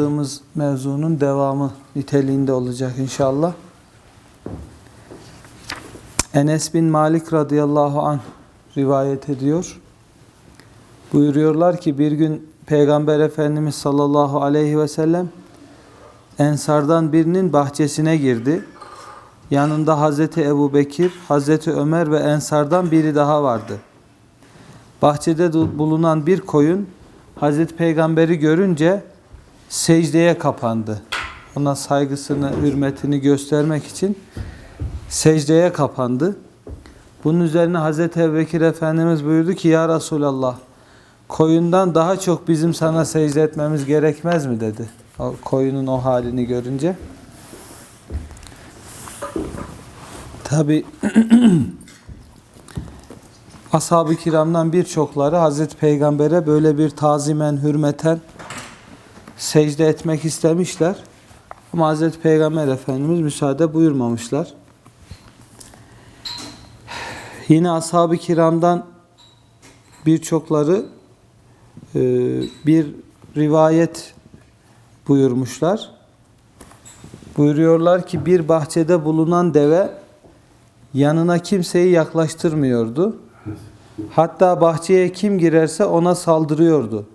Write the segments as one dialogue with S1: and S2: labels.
S1: kaldığımız mevzunun devamı niteliğinde olacak inşallah. Enes bin Malik radıyallahu anh rivayet ediyor. Buyuruyorlar ki bir gün Peygamber Efendimiz sallallahu aleyhi ve sellem Ensardan birinin bahçesine girdi. Yanında Hazreti Ebu Bekir, Hazreti Ömer ve Ensardan biri daha vardı. Bahçede bulunan bir koyun Hazreti Peygamber'i görünce secdeye kapandı. Ona saygısını, hürmetini göstermek için secdeye kapandı. Bunun üzerine Hazreti Ebubekir Efendimiz buyurdu ki Ya Resulallah koyundan daha çok bizim sana secde etmemiz gerekmez mi dedi. O koyunun o halini görünce. Tabi ashab-ı kiramdan birçokları Hazreti Peygamber'e böyle bir tazimen, hürmeten secde etmek istemişler. Ama Hazreti Peygamber Efendimiz müsaade buyurmamışlar. Yine ashab-ı kiramdan birçokları e, bir rivayet buyurmuşlar. Buyuruyorlar ki bir bahçede bulunan deve yanına kimseyi yaklaştırmıyordu. Hatta bahçeye kim girerse ona saldırıyordu.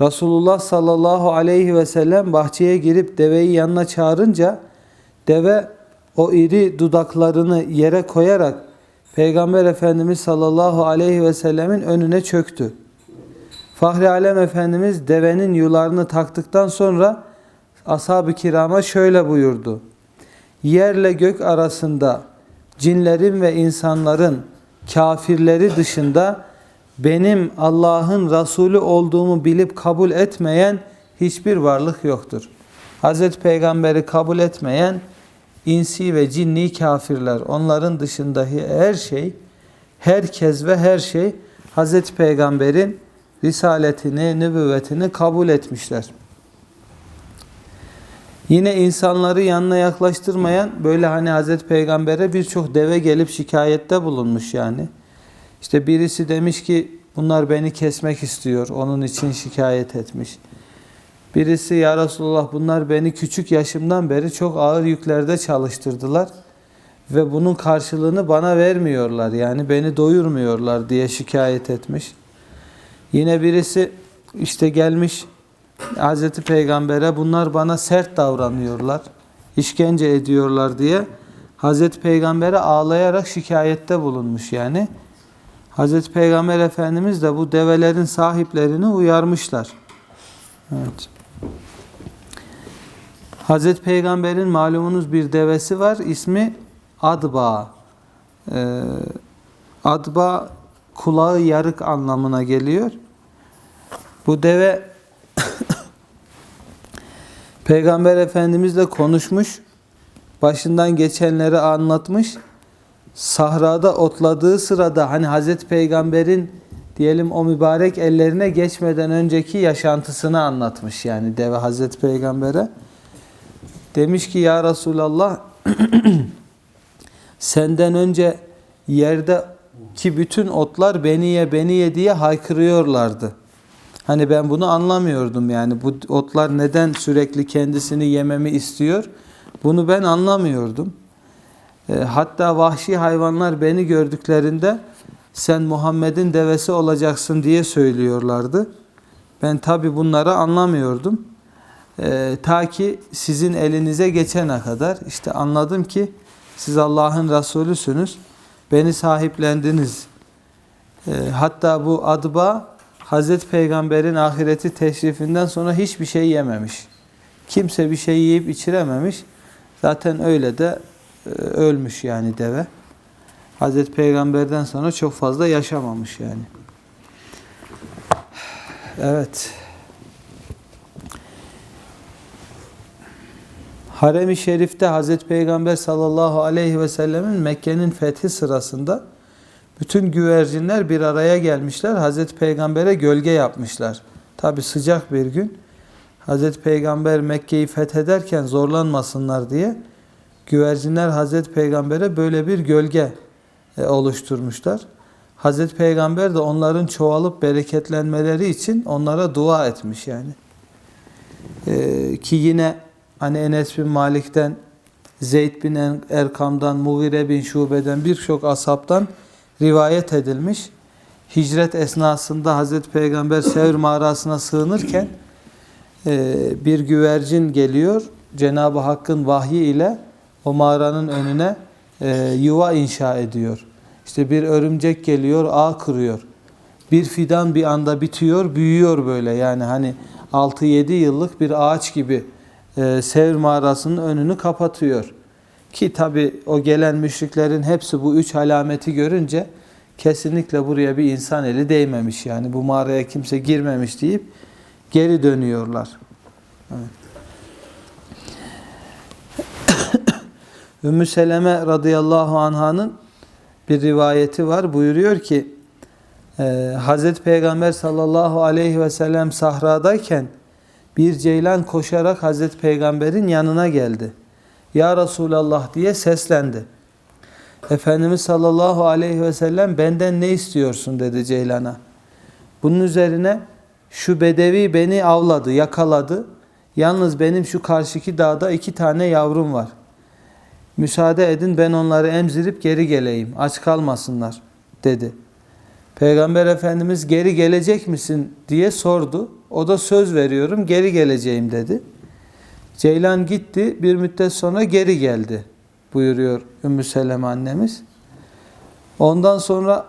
S1: Resulullah sallallahu aleyhi ve sellem bahçeye girip deveyi yanına çağırınca deve o iri dudaklarını yere koyarak Peygamber Efendimiz sallallahu aleyhi ve sellemin önüne çöktü. Fahri Alem Efendimiz devenin yularını taktıktan sonra ashab-ı kirama şöyle buyurdu. Yerle gök arasında cinlerin ve insanların kafirleri dışında benim Allah'ın Resulü olduğumu bilip kabul etmeyen hiçbir varlık yoktur. Hazreti Peygamber'i kabul etmeyen insi ve cinni kafirler. Onların dışındaki her şey, herkes ve her şey Hazreti Peygamber'in risaletini, nübüvvetini kabul etmişler. Yine insanları yanına yaklaştırmayan böyle hani Hazreti Peygamber'e birçok deve gelip şikayette bulunmuş yani. İşte birisi demiş ki bunlar beni kesmek istiyor. Onun için şikayet etmiş. Birisi ya Resulullah bunlar beni küçük yaşımdan beri çok ağır yüklerde çalıştırdılar. Ve bunun karşılığını bana vermiyorlar. Yani beni doyurmuyorlar diye şikayet etmiş. Yine birisi işte gelmiş Hazreti Peygamber'e bunlar bana sert davranıyorlar, işkence ediyorlar diye Hazreti Peygamber'e ağlayarak şikayette bulunmuş yani. Hazreti Peygamber Efendimiz de bu develerin sahiplerini uyarmışlar. Evet. Hazreti Peygamber'in malumunuz bir devesi var. İsmi Adba. Ee, Adba kulağı yarık anlamına geliyor. Bu deve Peygamber Efendimizle konuşmuş, başından geçenleri anlatmış. Sahrada otladığı sırada hani Hazreti Peygamber'in diyelim o mübarek ellerine geçmeden önceki yaşantısını anlatmış yani deve Hazreti Peygamber'e. Demiş ki ya Resulallah senden önce yerde ki bütün otlar beni ye beni ye diye haykırıyorlardı. Hani ben bunu anlamıyordum yani bu otlar neden sürekli kendisini yememi istiyor? Bunu ben anlamıyordum. E, hatta vahşi hayvanlar beni gördüklerinde sen Muhammed'in devesi olacaksın diye söylüyorlardı. Ben tabi bunları anlamıyordum. E, ta ki sizin elinize geçene kadar işte anladım ki siz Allah'ın Resulüsünüz. Beni sahiplendiniz. E, hatta bu adba Hazreti Peygamber'in ahireti teşrifinden sonra hiçbir şey yememiş. Kimse bir şey yiyip içirememiş. Zaten öyle de ölmüş yani deve. Hazreti Peygamber'den sonra çok fazla yaşamamış yani. Evet. Harem-i Şerif'te Hazreti Peygamber sallallahu aleyhi ve sellemin Mekke'nin fethi sırasında bütün güvercinler bir araya gelmişler. Hazreti Peygamber'e gölge yapmışlar. Tabi sıcak bir gün. Hazreti Peygamber Mekke'yi fethederken zorlanmasınlar diye güvercinler Hazreti Peygamber'e böyle bir gölge e, oluşturmuşlar. Hazreti Peygamber de onların çoğalıp bereketlenmeleri için onlara dua etmiş yani. Ee, ki yine hani Enes bin Malik'ten, Zeyd bin Er- Erkam'dan, Mughire bin Şube'den birçok ashabtan rivayet edilmiş. Hicret esnasında Hazreti Peygamber Sevr mağarasına sığınırken e, bir güvercin geliyor. Cenab-ı Hakk'ın vahyi ile o mağaranın önüne e, yuva inşa ediyor. İşte bir örümcek geliyor, ağ kırıyor. Bir fidan bir anda bitiyor, büyüyor böyle. Yani hani 6-7 yıllık bir ağaç gibi e, Sevr mağarasının önünü kapatıyor. Ki tabi o gelen müşriklerin hepsi bu üç alameti görünce kesinlikle buraya bir insan eli değmemiş. Yani bu mağaraya kimse girmemiş deyip geri dönüyorlar. Evet. Ümmü Seleme radıyallahu anhanın bir rivayeti var. Buyuruyor ki e, Hazreti Peygamber sallallahu aleyhi ve sellem sahradayken bir ceylan koşarak Hazreti Peygamber'in yanına geldi. Ya Resulallah diye seslendi. Efendimiz sallallahu aleyhi ve sellem benden ne istiyorsun dedi ceylana. Bunun üzerine şu bedevi beni avladı, yakaladı. Yalnız benim şu karşıki dağda iki tane yavrum var. Müsaade edin ben onları emzirip geri geleyim. Aç kalmasınlar dedi. Peygamber Efendimiz geri gelecek misin diye sordu. O da söz veriyorum geri geleceğim dedi. Ceylan gitti bir müddet sonra geri geldi buyuruyor Ümmü Seleme annemiz. Ondan sonra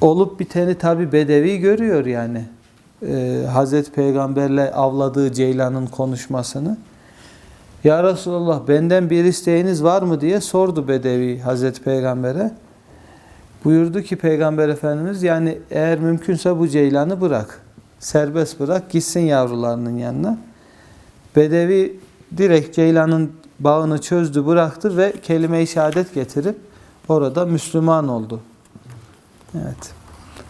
S1: olup biteni tabi Bedevi görüyor yani. Ee, Hazreti Peygamberle avladığı Ceylan'ın konuşmasını. Ya Resulallah benden bir isteğiniz var mı diye sordu Bedevi Hazreti Peygamber'e. Buyurdu ki Peygamber Efendimiz yani eğer mümkünse bu ceylanı bırak. Serbest bırak gitsin yavrularının yanına. Bedevi direkt ceylanın bağını çözdü bıraktı ve kelime-i şehadet getirip orada Müslüman oldu. Evet.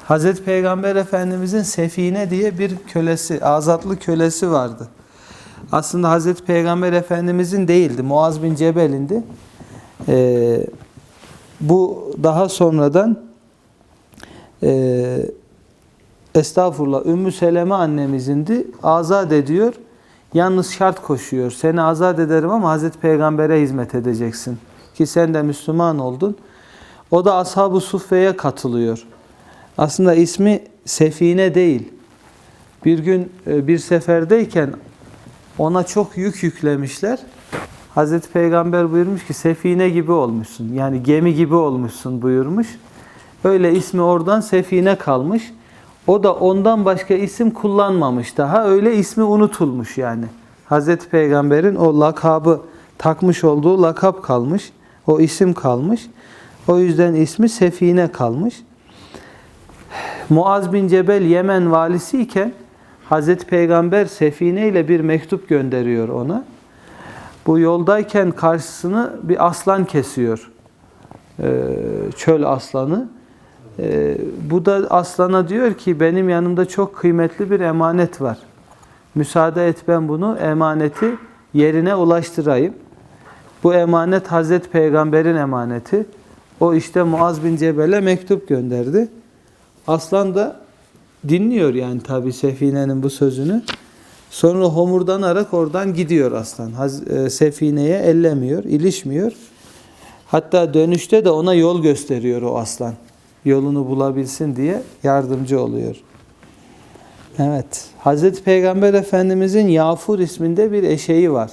S1: Hazreti Peygamber Efendimizin Sefine diye bir kölesi, azatlı kölesi vardı. Aslında Hazreti Peygamber Efendimizin değildi. Muaz bin Cebel'indi. Ee, bu daha sonradan e, estağfurullah Ümmü Seleme annemizindi. Azat ediyor. Yalnız şart koşuyor. Seni azat ederim ama Hazreti Peygamber'e hizmet edeceksin. Ki sen de Müslüman oldun. O da Ashab-ı Suffe'ye katılıyor. Aslında ismi Sefine değil. Bir gün e, bir seferdeyken ona çok yük yüklemişler. Hazreti Peygamber buyurmuş ki sefine gibi olmuşsun. Yani gemi gibi olmuşsun buyurmuş. Öyle ismi oradan sefine kalmış. O da ondan başka isim kullanmamış daha. Öyle ismi unutulmuş yani. Hazreti Peygamber'in o lakabı takmış olduğu lakap kalmış. O isim kalmış. O yüzden ismi Sefine kalmış. Muaz bin Cebel Yemen valisi iken Hazreti Peygamber Sefine ile bir mektup gönderiyor ona. Bu yoldayken karşısını bir aslan kesiyor. Ee, çöl aslanı. Ee, bu da aslana diyor ki benim yanımda çok kıymetli bir emanet var. Müsaade et ben bunu emaneti yerine ulaştırayım. Bu emanet Hazreti Peygamber'in emaneti. O işte Muaz bin Cebel'e mektup gönderdi. Aslan da dinliyor yani tabi Sefine'nin bu sözünü. Sonra homurdanarak oradan gidiyor aslan. E, Sefine'ye ellemiyor, ilişmiyor. Hatta dönüşte de ona yol gösteriyor o aslan. Yolunu bulabilsin diye yardımcı oluyor. Evet. Hazreti Peygamber Efendimizin Yafur isminde bir eşeği var.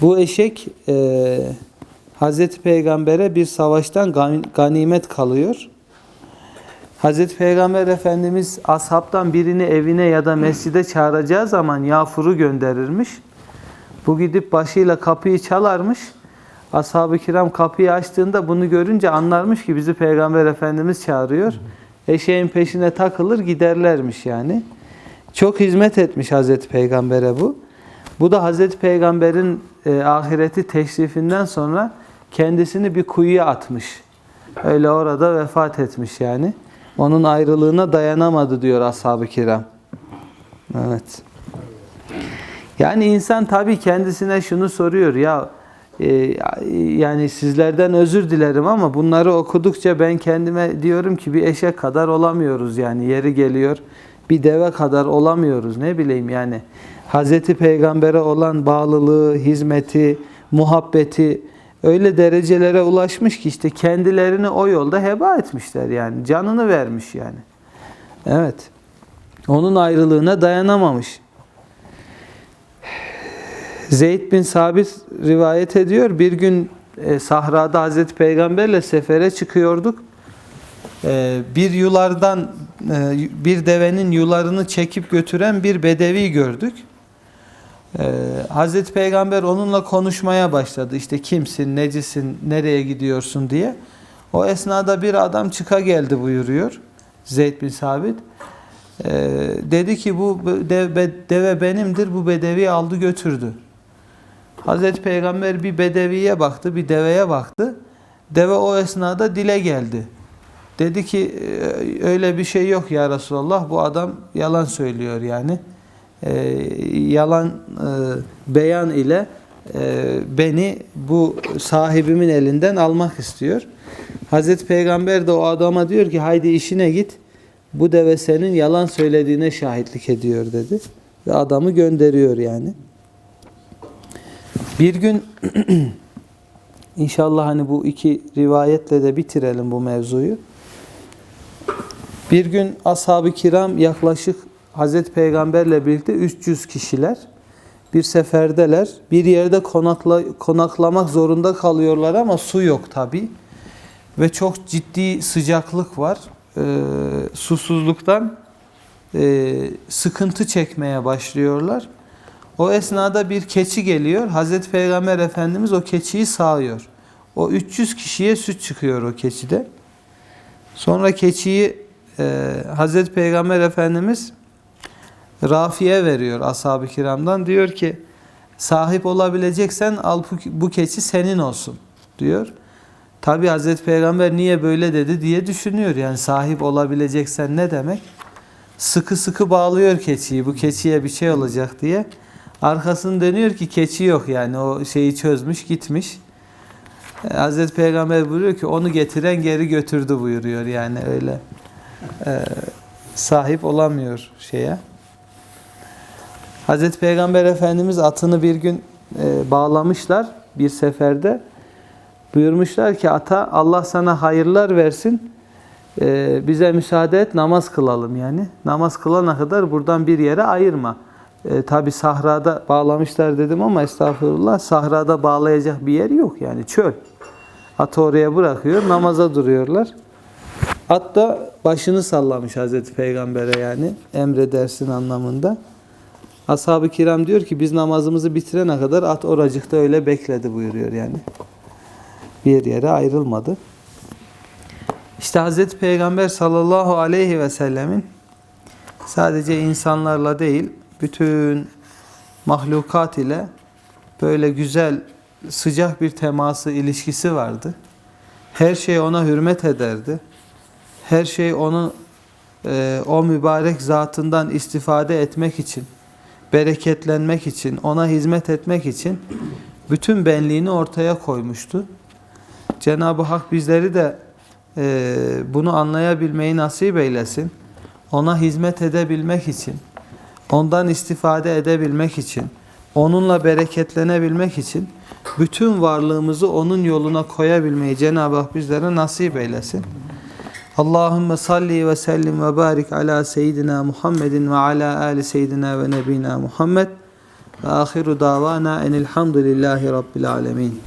S1: Bu eşek e, Hazreti Peygamber'e bir savaştan gan- ganimet kalıyor. Hazreti Peygamber Efendimiz ashabtan birini evine ya da mescide çağıracağı zaman Yafur'u gönderirmiş. Bu gidip başıyla kapıyı çalarmış. Ashab-ı kiram kapıyı açtığında bunu görünce anlarmış ki bizi Peygamber Efendimiz çağırıyor. Eşeğin peşine takılır giderlermiş yani. Çok hizmet etmiş Hazreti Peygamber'e bu. Bu da Hazreti Peygamber'in e, ahireti teşrifinden sonra kendisini bir kuyuya atmış. Öyle orada vefat etmiş yani. Onun ayrılığına dayanamadı diyor ashab-ı kiram. Evet. Yani insan tabii kendisine şunu soruyor ya e, yani sizlerden özür dilerim ama bunları okudukça ben kendime diyorum ki bir eşek kadar olamıyoruz yani yeri geliyor. bir deve kadar olamıyoruz ne bileyim yani. Hazreti Peygamber'e olan bağlılığı, hizmeti, muhabbeti öyle derecelere ulaşmış ki işte kendilerini o yolda heba etmişler yani. Canını vermiş yani. Evet. Onun ayrılığına dayanamamış. Zeyd bin Sabit rivayet ediyor. Bir gün e, sahrada Hazreti Peygamberle sefere çıkıyorduk. E, bir yulardan e, bir devenin yularını çekip götüren bir bedevi gördük. E, Hazreti Peygamber onunla konuşmaya başladı. İşte kimsin, necisin, nereye gidiyorsun diye. O esnada bir adam çıka geldi buyuruyor. Zeyd bin Sabit. E, dedi ki bu deve, benimdir. Bu bedevi aldı götürdü. Hazreti Peygamber bir bedeviye baktı, bir deveye baktı. Deve o esnada dile geldi. Dedi ki öyle bir şey yok ya Resulallah. Bu adam yalan söylüyor yani. E, yalan e, beyan ile e, beni bu sahibimin elinden almak istiyor. Hazreti Peygamber de o adama diyor ki haydi işine git. Bu deve senin yalan söylediğine şahitlik ediyor dedi. Ve adamı gönderiyor yani. Bir gün inşallah hani bu iki rivayetle de bitirelim bu mevzuyu. Bir gün ashab-ı kiram yaklaşık Hazreti Peygamberle birlikte 300 kişiler bir seferdeler. Bir yerde konakla, konaklamak zorunda kalıyorlar ama su yok tabi. Ve çok ciddi sıcaklık var. Ee, susuzluktan e, sıkıntı çekmeye başlıyorlar. O esnada bir keçi geliyor. Hazreti Peygamber Efendimiz o keçiyi sağıyor. O 300 kişiye süt çıkıyor o keçide. Sonra keçiyi e, Hazreti Peygamber Efendimiz Rafi'ye veriyor ashab-ı kiramdan. Diyor ki sahip olabileceksen al bu keçi senin olsun diyor. Tabi Hazreti Peygamber niye böyle dedi diye düşünüyor. Yani sahip olabileceksen ne demek? Sıkı sıkı bağlıyor keçiyi. Bu keçiye bir şey olacak diye. Arkasını dönüyor ki keçi yok yani o şeyi çözmüş gitmiş. Hazreti Peygamber buyuruyor ki onu getiren geri götürdü buyuruyor yani öyle e, sahip olamıyor şeye. Hazreti Peygamber Efendimiz atını bir gün e, bağlamışlar bir seferde. Buyurmuşlar ki ata Allah sana hayırlar versin. E, bize müsaade et namaz kılalım yani. Namaz kılana kadar buradan bir yere ayırma. E, Tabi sahrada bağlamışlar dedim ama estağfurullah sahrada bağlayacak bir yer yok yani çöl. Atı oraya bırakıyor namaza duruyorlar. At da başını sallamış Hazreti Peygamber'e yani emredersin anlamında. Ashab-ı kiram diyor ki biz namazımızı bitirene kadar at oracıkta öyle bekledi buyuruyor yani. Bir yere ayrılmadı. İşte Hazreti Peygamber sallallahu aleyhi ve sellemin sadece insanlarla değil bütün mahlukat ile böyle güzel sıcak bir teması ilişkisi vardı. Her şey ona hürmet ederdi. Her şey onu e, o mübarek zatından istifade etmek için, bereketlenmek için, ona hizmet etmek için bütün benliğini ortaya koymuştu. Cenab-ı Hak bizleri de e, bunu anlayabilmeyi nasip eylesin. Ona hizmet edebilmek için, ondan istifade edebilmek için, onunla bereketlenebilmek için bütün varlığımızı onun yoluna koyabilmeyi Cenab-ı Hak bizlere nasip eylesin. Allahümme salli ve sellim ve barik ala seyyidina Muhammedin ve ala ali seyyidina ve nebina Muhammed ve ahiru davana enilhamdülillahi rabbil alemin.